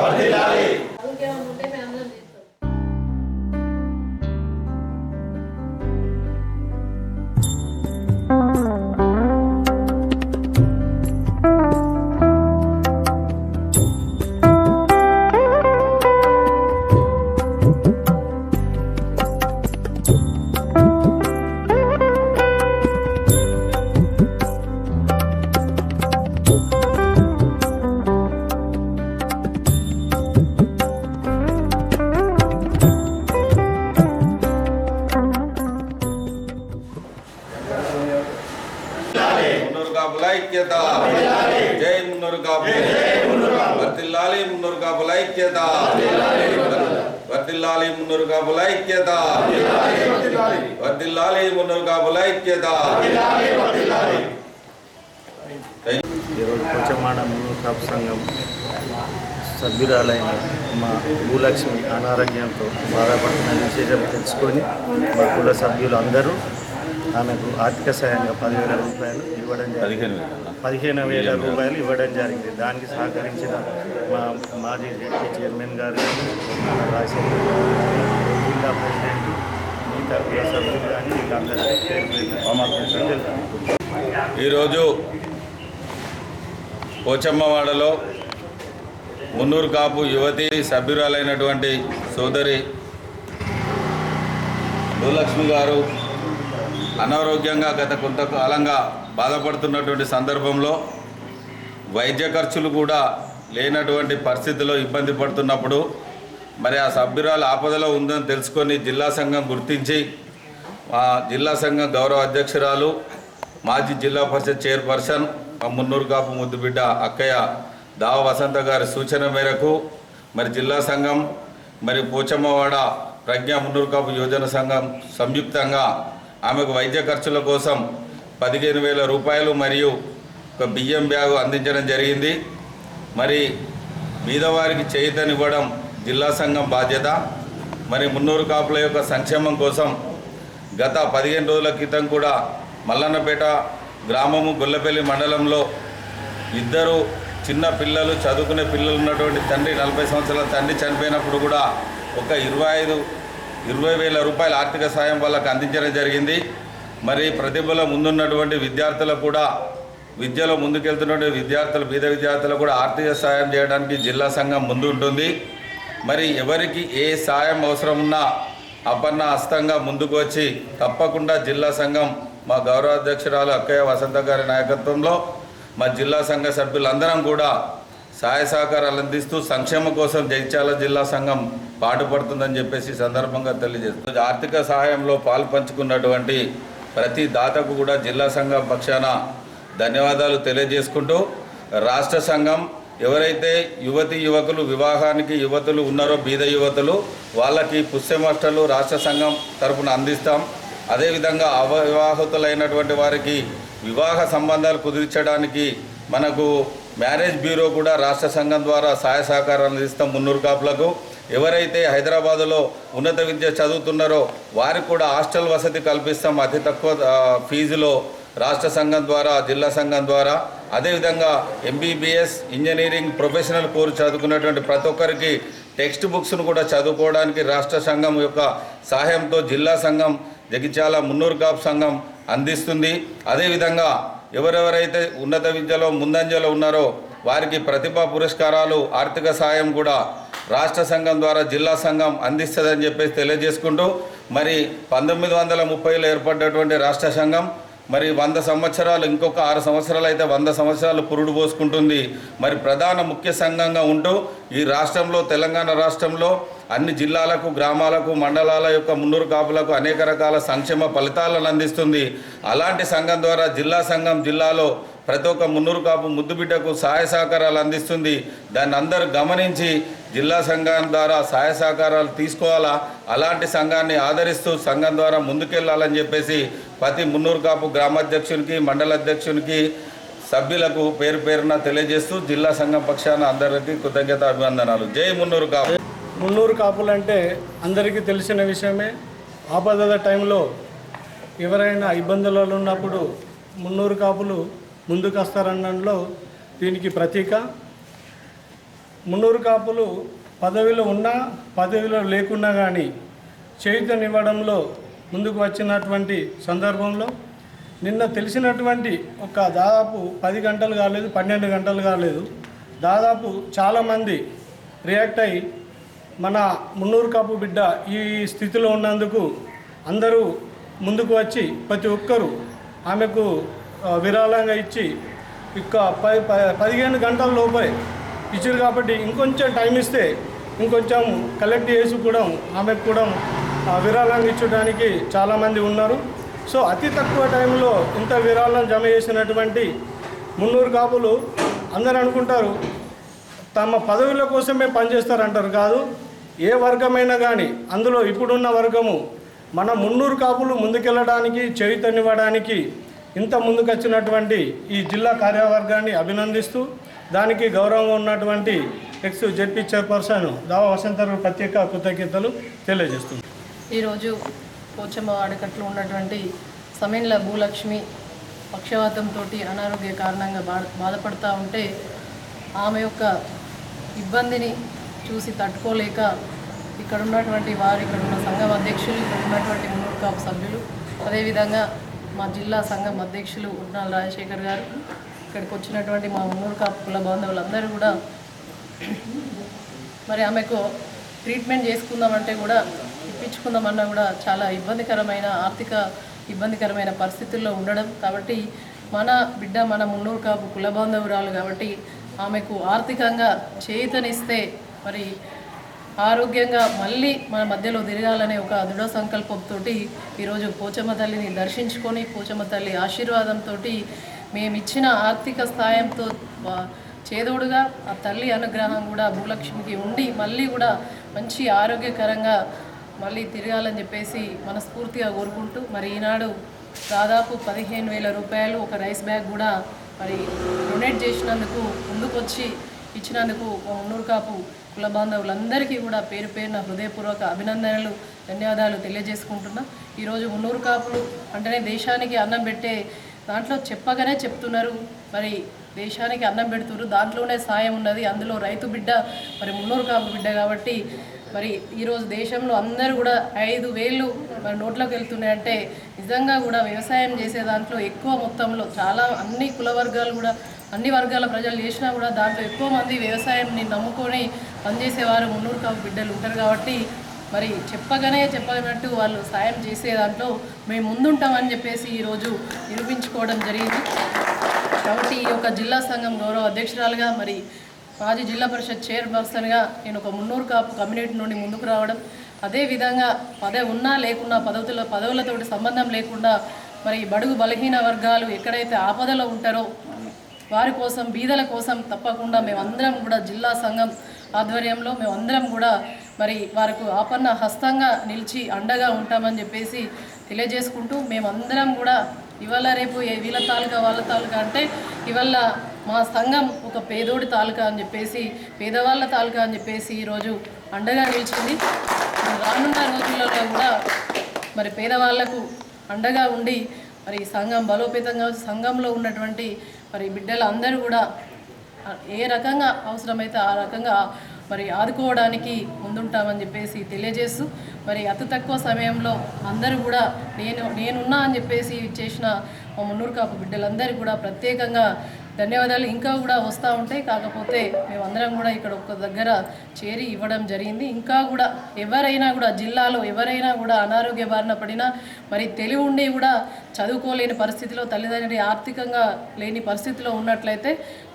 ఐక్యత జై మున్నూరు కాపు వర్తిల్లాలి మున్నూరు కాపుల ఐక్యత వర్తిల్లాలి మున్నూరు కాపుల ఐక్యత వర్తిల్లాలి మున్నూరు కాపుల ఐక్యత ఈరోజు కొంచెమాడ మున్నూరు కాపు సంఘం సభ్యురాలైన మా భూలక్ష్మి అనారోగ్యంతో బాధపడుతున్న విశేషం తెలుసుకొని మా కుల సభ్యులు అందరూ ఆమెకు ఆర్థిక సాయంగా పదివేల రూపాయలు ఇవ్వడం జరిగింది. పదిహేను వేల రూపాయలు ఇవ్వడం జరిగింది. దానికి సహకరించిన మా మాజీ జడ్పీ చైర్మన్ గారు రాజశేఖర్ జిల్లా ప్రెసిడెంట్ మిగతా సభ్యులు కానీ. ఈరోజు పోచమ్మవాడలో మున్నూరు కాపు యువతి సభ్యురాలైనటువంటి సోదరి భూలక్ష్మి గారు అనారోగ్యంగా గత కొంతకాలంగా బాధపడుతున్నటువంటి సందర్భంలో వైద్య ఖర్చులు కూడా లేనటువంటి పరిస్థితిలో ఇబ్బంది పడుతున్నప్పుడు మరి ఆ సభ్యురాలు ఆపదలో ఉందని తెలుసుకొని జిల్లా సంఘం గుర్తించి మా జిల్లా సంఘం గౌరవ అధ్యక్షురాలు మాజీ జిల్లా పరిషత్ చైర్పర్సన్ మా మున్నూరు కాపు ముద్దుబిడ్డ అక్కయ్య దావ వసంత గారి సూచన మేరకు మరి జిల్లా సంఘం మరి పోచమ్మవాడ ప్రజ్ఞా మున్నూరు కాపు యోజన సంఘం సంయుక్తంగా ఆమెకు వైద్య ఖర్చుల కోసం పదిహేను వేల రూపాయలు మరియు ఒక బియ్యం బ్యాగు అందించడం జరిగింది. మరి బీదవారికి చేయుతనివ్వడం జిల్లా సంఘం బాధ్యత. మరి మున్నూరు కాపుల యొక్క సంక్షేమం కోసం గత పదిహేను రోజుల క్రితం కూడా మల్లన్నపేట గ్రామము గొల్లపల్లి మండలంలో ఇద్దరు చిన్న పిల్లలు చదువుకునే పిల్లలు ఉన్నటువంటి తండ్రి నలభై సంవత్సరాల తండ్రి చనిపోయినప్పుడు కూడా ఒక ఇరవై ఐదు ఇరవై వేల రూపాయల ఆర్థిక సాయం వాళ్ళకి అందించడం జరిగింది. మరి ప్రతిభలో ముందున్నటువంటి విద్యార్థులకు కూడా విద్యలో ముందుకెళ్తున్నటువంటి విద్యార్థులు బీద విద్యార్థులకు కూడా ఆర్థిక సాయం చేయడానికి జిల్లా సంఘం ముందు ఉంటుంది మరి ఎవరికి ఏ సాయం అవసరం ఉన్నా అపన్న హస్తంగా ముందుకు వచ్చి తప్పకుండా జిల్లా సంఘం మా గౌరవాధ్యక్షురాలు అక్కయ్య వసంత గారి నాయకత్వంలో మా జిల్లా సంఘ సభ్యులందరం కూడా సహాయ సహకారాలు అందిస్తూ సంక్షేమం కోసం జగిత్యాల జిల్లా సంఘం పాటుపడుతుందని చెప్పేసి సందర్భంగా తెలియజేస్తుంది ఆర్థిక సహాయంలో పాల్పంచుకున్నటువంటి ప్రతి దాతకు కూడా జిల్లా సంఘం పక్షాన ధన్యవాదాలు తెలియజేసుకుంటూ రాష్ట్ర సంఘం ఎవరైతే యువతి యువకులు వివాహానికి యువతులు ఉన్నారో బీద యువతులు వాళ్ళకి పుష్యమష్టలు రాష్ట్ర సంఘం తరపున అందిస్తాం. అదేవిధంగా అవివాహితులైనటువంటి వారికి వివాహ సంబంధాలు కుదిర్చడానికి మనకు మ్యారేజ్ బ్యూరో కూడా రాష్ట్ర సంఘం ద్వారా సహాయ సహకారాలు అందిస్తాం మున్నూరు కాపులకు. ఎవరైతే హైదరాబాదులో ఉన్నత విద్య చదువుతున్నారో వారికి కూడా హాస్టల్ వసతి కల్పిస్తాం. అతి తక్కువ ఫీజులో రాష్ట్ర సంఘం ద్వారా జిల్లా సంఘం ద్వారా. అదేవిధంగా ఎంబీబీఎస్ ఇంజనీరింగ్ ప్రొఫెషనల్ కోర్సు చదువుకున్నటువంటి ప్రతి ఒక్కరికి టెక్స్ట్ బుక్స్ను కూడా చదువుకోవడానికి రాష్ట్ర సంఘం యొక్క సహాయంతో జిల్లా సంఘం జగిత్యాల మున్నూరు కాపు సంఘం అందిస్తుంది. అదేవిధంగా ఎవరెవరైతే ఉన్నత విద్యలో ముందంజలో ఉన్నారో వారికి ప్రతిభా పురస్కారాలు ఆర్థిక సాయం కూడా రాష్ట్ర సంఘం ద్వారా జిల్లా సంఘం అందిస్తుందని చెప్పేసి తెలియజేసుకుంటూ మరి పంతొమ్మిది వందల ముప్పైలో ఏర్పడ్డటువంటి రాష్ట్ర సంఘం మరి వంద సంవత్సరాలు ఇంకొక ఆరు సంవత్సరాలు అయితే వంద సంవత్సరాలు పురుడు పోసుకుంటుంది. మరి ప్రధాన ముఖ్య సంఘంగా ఉంటూ ఈ రాష్ట్రంలో తెలంగాణ రాష్ట్రంలో అన్ని జిల్లాలకు గ్రామాలకు మండలాల యొక్క మున్నూరు కాపులకు అనేక రకాల సంక్షేమ ఫలితాలను అందిస్తుంది. అలాంటి సంఘం ద్వారా జిల్లా సంఘం జిల్లాలో ప్రతి ఒక్క మున్నూరు కాపు ముద్దుబిడ్డకు సహాయ సహకారాలు అందిస్తుంది. దాన్ని అందరూ గమనించి జిల్లా సంఘం ద్వారా సహాయ సహకారాలు తీసుకోవాలా? అలాంటి సంఘాన్ని ఆదరిస్తూ సంఘం ద్వారా ముందుకెళ్ళాలని చెప్పేసి ప్రతి మున్నూరు కాపు గ్రామాధ్యక్షునికి మండల అధ్యక్షునికి సభ్యులకు పేరు పేరున తెలియజేస్తూ జిల్లా సంఘం పక్షాన అందరికీ కృతజ్ఞత అభివందనాలు జై మున్నూరు కాపు మున్నూరు కాపులు అంటే అందరికీ తెలిసిన విషయమే. ఆపద టైంలో ఎవరైనా ఇబ్బందులలో ఉన్నప్పుడు మున్నూరు కాపులు ముందుకు వస్తారనడంలో దీనికి ప్రతీక. మున్నూరు కాపులు పదవిలో ఉన్నా పదవిలో లేకున్నా కానీ చేయుతనివ్వడంలో ముందుకు వచ్చినటువంటి సందర్భంలో నిన్న తెలిసినటువంటి ఒక దాదాపు పది గంటలు కాలేదు పన్నెండు గంటలు కాలేదు. దాదాపు చాలామంది రియాక్ట్ అయ్యి మన మున్నూరు కాపు బిడ్డ ఈ స్థితిలో ఉన్నందుకు అందరూ ముందుకు వచ్చి ప్రతి ఒక్కరూ ఆమెకు విరాళంగా ఇచ్చి ఇక పది పదిహేను గంటల లోపే ఇచ్చారు కాబట్టి ఇంకొంచెం టైం ఇస్తే ఇంకొంచెం కలెక్ట్ చేసి కూడా ఆమెకు కూడా విరాళం ఇచ్చడానికి చాలామంది ఉన్నారు. సో అతి తక్కువ టైంలో ఇంత విరాళం జమ చేసినటువంటి మున్నూరు కాపులు అందరు అనుకుంటారు తమ పదవుల కోసమే పనిచేస్తారంటారు కాదు. ఏ వర్గమైనా కానీ అందులో ఇప్పుడున్న వర్గము మన మున్నూరు కాపులు ముందుకెళ్ళడానికి చైతన్యవ్వడానికి ఇంత ముందుకొచ్చినటువంటి ఈ జిల్లా కార్యవర్గాన్ని అభినందిస్తూ దానికి గౌరవంగా ఉన్నటువంటి ఎక్స్ జెడ్పీ చైర్పర్సన్ దావా వసంతరు ప్రత్యేక కృతజ్ఞతలు తెలియజేస్తుంది ఈరోజు పోచమ్మ వాడకట్లో ఉన్నటువంటి సమీన్ల భూలక్ష్మి పక్షవాతంతో అనారోగ్య కారణంగా బా బాధపడుతూ ఉంటే ఆమె యొక్క ఇబ్బందిని చూసి తట్టుకోలేక ఇక్కడ ఉన్నటువంటి వారు ఇక్కడ ఉన్న సంఘం అధ్యక్షులు ఇక్కడ ఉన్నటువంటి మున్నూరు కాపు సభ్యులు అదేవిధంగా మా జిల్లా సంఘం అధ్యక్షులు ఉన్నాల రాజశేఖర్ గారు ఇక్కడికి వచ్చినటువంటి మా మున్నూరు కాపు కుల బాంధవులందరూ కూడా మరి ఆమెకు ట్రీట్మెంట్ చేసుకుందామంటే కూడా ఇప్పించుకుందామన్నా కూడా చాలా ఇబ్బందికరమైన ఆర్థిక ఇబ్బందికరమైన పరిస్థితుల్లో ఉండడం. కాబట్టి మన బిడ్డ మన మున్నూరు కాపు కుల బాంధవురాలు కాబట్టి ఆమెకు ఆర్థికంగా చేతనిస్తే మరి ఆరోగ్యంగా మళ్ళీ మన మధ్యలో తిరగాలనే ఒక దృఢ సంకల్పంతో ఈరోజు పోచమ్మ తల్లిని దర్శించుకొని పోచమ్మ తల్లి ఆశీర్వాదంతో మేమిచ్చిన ఆర్థిక సాయంతో చేదోడుగా ఆ తల్లి అనుగ్రహం కూడా భూలక్ష్మికి ఉండి మళ్ళీ కూడా మంచి ఆరోగ్యకరంగా మళ్ళీ తిరగాలని చెప్పేసి మనస్ఫూర్తిగా కోరుకుంటూ మరి ఈనాడు దాదాపు పదిహేను వేల రూపాయలు ఒక రైస్ బ్యాగ్ కూడా మరి డొనేట్ చేసినందుకు ముందుకొచ్చి ఇచ్చినందుకు మా మున్నూరు కాపు కుల బాంధవులందరికీ కూడా పేరు పేరున హృదయపూర్వక అభినందనలు ధన్యవాదాలు తెలియజేసుకుంటున్నా. ఈరోజు మున్నూరు కాపులు అంటేనే దేశానికి అన్నం పెట్టే దాంట్లో చెప్పగానే చెప్తున్నారు. మరి దేశానికి అన్నం పెడుతున్నారు దాంట్లోనే సాయం ఉన్నది. అందులో రైతు బిడ్డ మరి మున్నూరు కాపు బిడ్డ కాబట్టి మరి ఈరోజు దేశంలో అందరూ కూడా ఐదు వేలు మరి నోట్లోకి వెళ్తున్నాయంటే నిజంగా కూడా వ్యవసాయం చేసే దాంట్లో ఎక్కువ మొత్తంలో చాలా అన్ని కుల వర్గాలు కూడా అన్ని వర్గాల ప్రజలు చేసినా కూడా దాంట్లో ఎక్కువ మంది వ్యవసాయంని నమ్ముకొని పనిచేసేవారు మున్నూరు కాపు బిడ్డలు ఉంటారు కాబట్టి మరి చెప్పగానే చెప్పనట్టు వాళ్ళు సాయం చేసే దాంట్లో మేము ముందుంటామని చెప్పేసి ఈరోజు నిరూపించుకోవడం జరిగింది. కాబట్టి ఈ యొక్క జిల్లా సంఘం గౌరవ అధ్యక్షురాలుగా మరి మాజీ జిల్లా పరిషత్ చైర్పర్సన్గా నేను ఒక మున్నూరు కాపు కమ్యూనిటీ నుండి ముందుకు రావడం అదేవిధంగా పదవి ఉన్నా లేకున్నా పదవుల పదవులతోటి సంబంధం లేకుండా మరి బడుగు బలహీన వర్గాలు ఎక్కడైతే ఆపదలో ఉంటారో వారి కోసం బీదల కోసం తప్పకుండా మేమందరం కూడా జిల్లా సంఘం ఆధ్వర్యంలో మేమందరం కూడా మరి వారికి ఆపన్న హస్తంగా నిలిచి అండగా ఉంటామని చెప్పేసి తెలియజేసుకుంటూ మేమందరం కూడా ఇవాళ రేపు ఏ వీళ్ళ తాలూకా వాళ్ళ తాలూకా అంటే ఇవాళ మా సంఘం ఒక పేదోడి తాలూకా అని చెప్పేసి పేదవాళ్ళ తాలూకా అని చెప్పేసి ఈరోజు అండగా నిలిచింది. రానున్న రోజులలో కూడా మరి పేదవాళ్ళకు అండగా ఉండి మరి సంఘం బలోపేతంగా సంఘంలో ఉన్నటువంటి మరి బిడ్డలు అందరూ కూడా ఏ రకంగా అవసరమైతే ఆ రకంగా మరి ఆదుకోవడానికి ముందుంటామని చెప్పేసి తెలియజేస్తూ మరి అతి తక్కువ సమయంలో అందరూ కూడా నేను నేనున్నా అని చెప్పేసి చేసిన మా మున్నూరు కాపు బిడ్డలందరూ కూడా ప్రత్యేకంగా ధన్యవాదాలు. ఇంకా కూడా వస్తూ ఉంటాయి కాకపోతే మేమందరం కూడా ఇక్కడ ఒక దగ్గర చేరి ఇవ్వడం జరిగింది. ఇంకా కూడా ఎవరైనా కూడా జిల్లాలో ఎవరైనా కూడా అనారోగ్య బారిన పడినా మరి తెలివి ఉండి కూడా చదువుకోలేని పరిస్థితిలో తల్లిదండ్రి ఆర్థికంగా లేని పరిస్థితిలో ఉన్నట్లయితే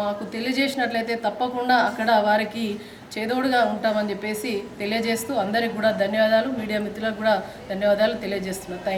మాకు తెలియజేసినట్లయితే తప్పకుండా అక్కడ వారికి చేదోడుగా ఉంటామని చెప్పేసి తెలియజేస్తూ అందరికి కూడా ధన్యవాదాలు. మీడియా మిత్రులకు కూడా ధన్యవాదాలు తెలియజేస్తున్నాను థ్యాంక్